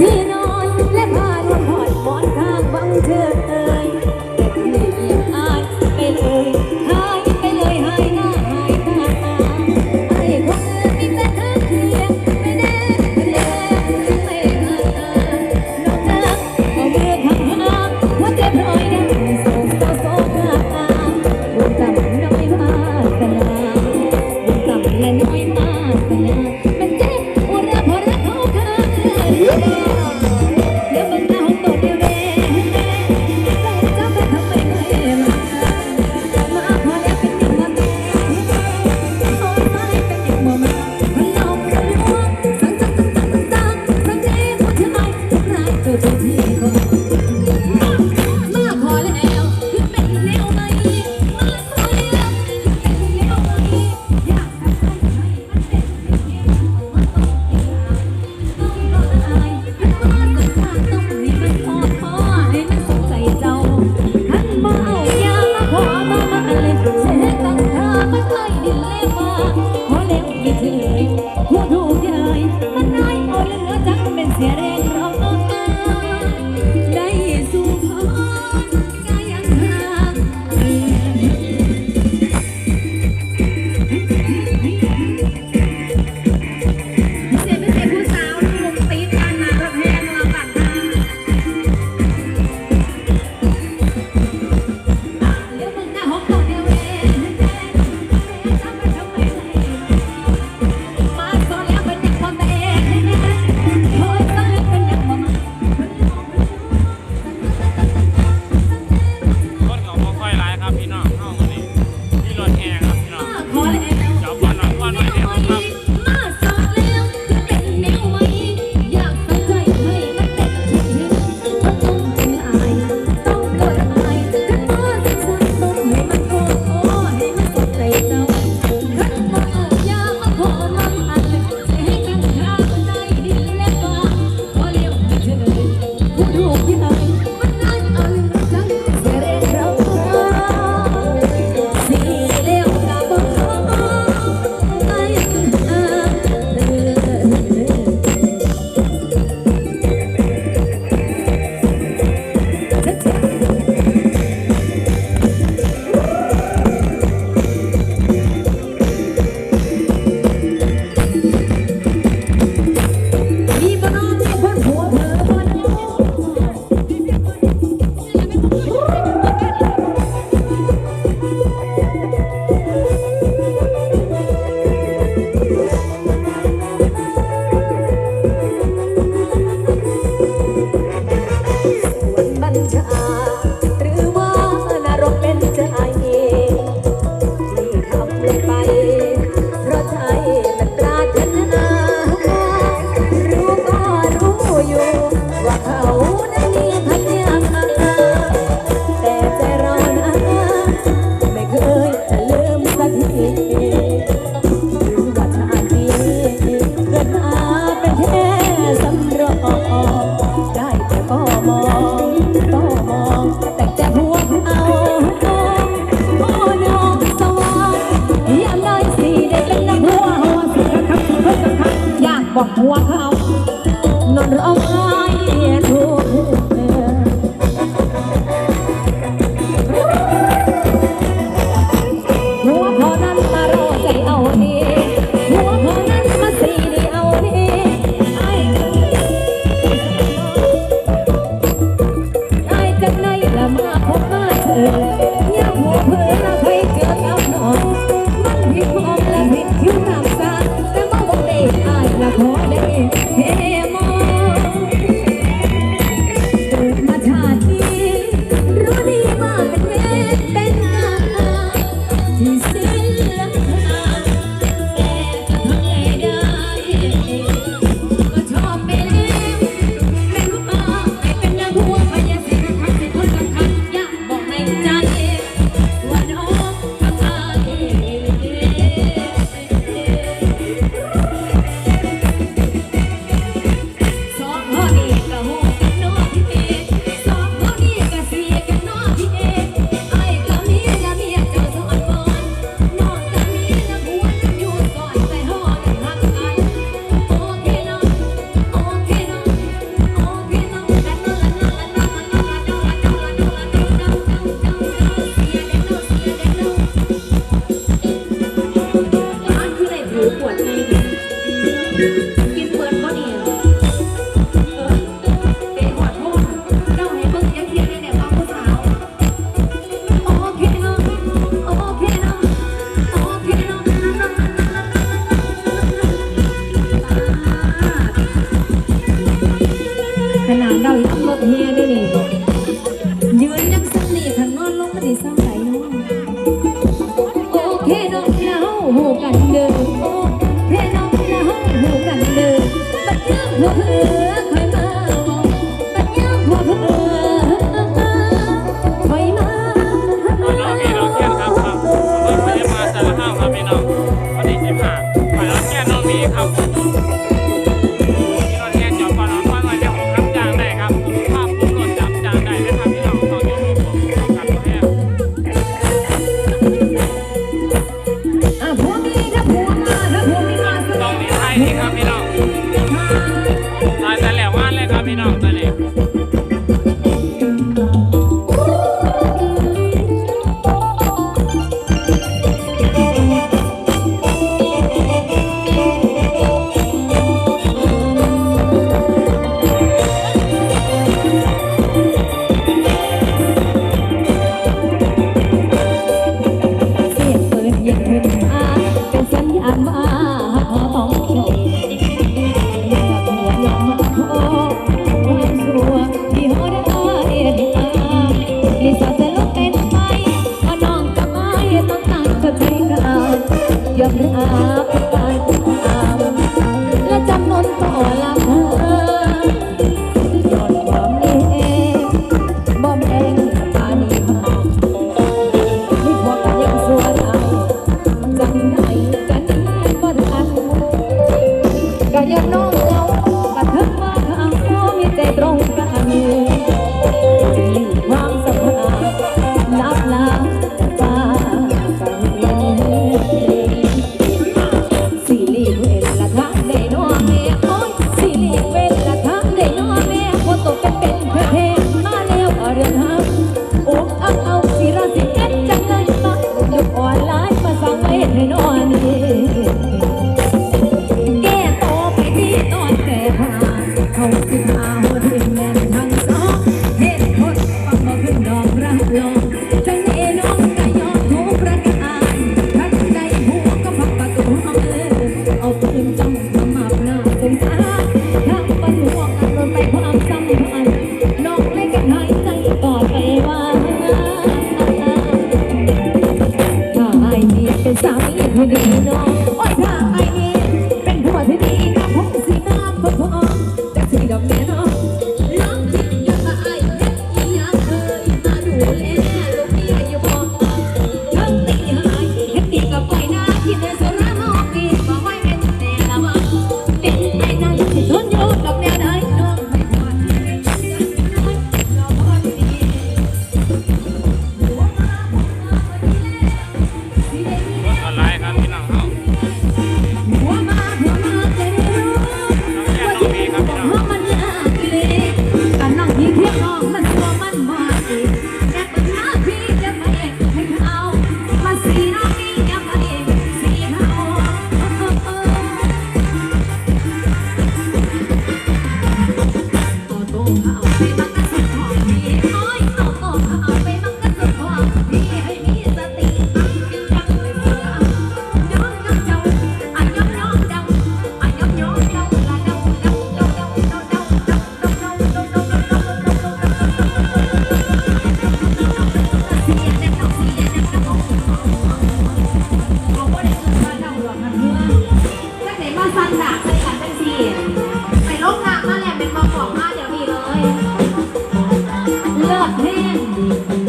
ที่นอนและผ้านวมหมอนข้างบังเชิเอ่ยแต่ที่เหยียอายไปเลยหายไปเลยหายหาหายตาไอ้คนมีแต่ทางเมื่แน่ไม่แน่ไม่ห่างน้องนักพอเมื่ำว่าจะพลอยด้โศกโศกโศกหาบุญต่ำน้อยมาสนาบุญต่ำและน้อยมาสนา thank you. Mm-hmm. รักกัน เดี๋ยเลยเลิศแห้งอัน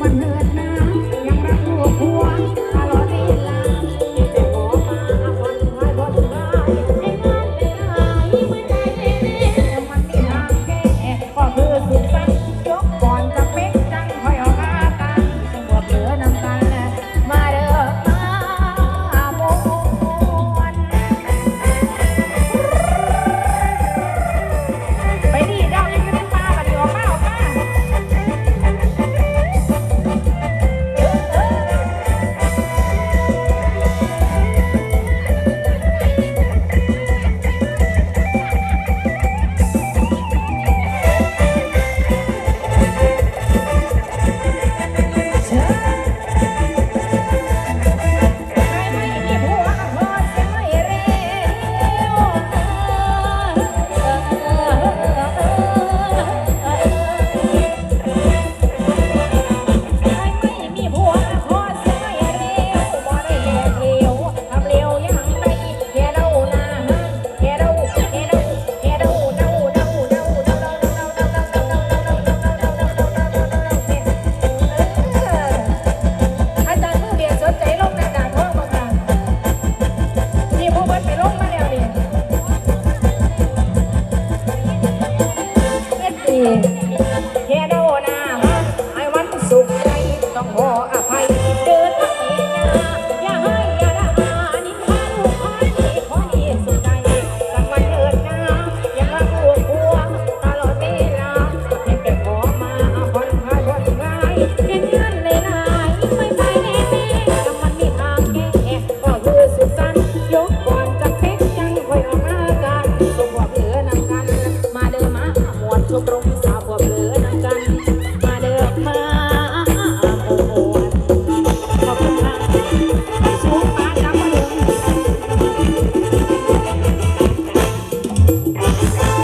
มันเลิศนะ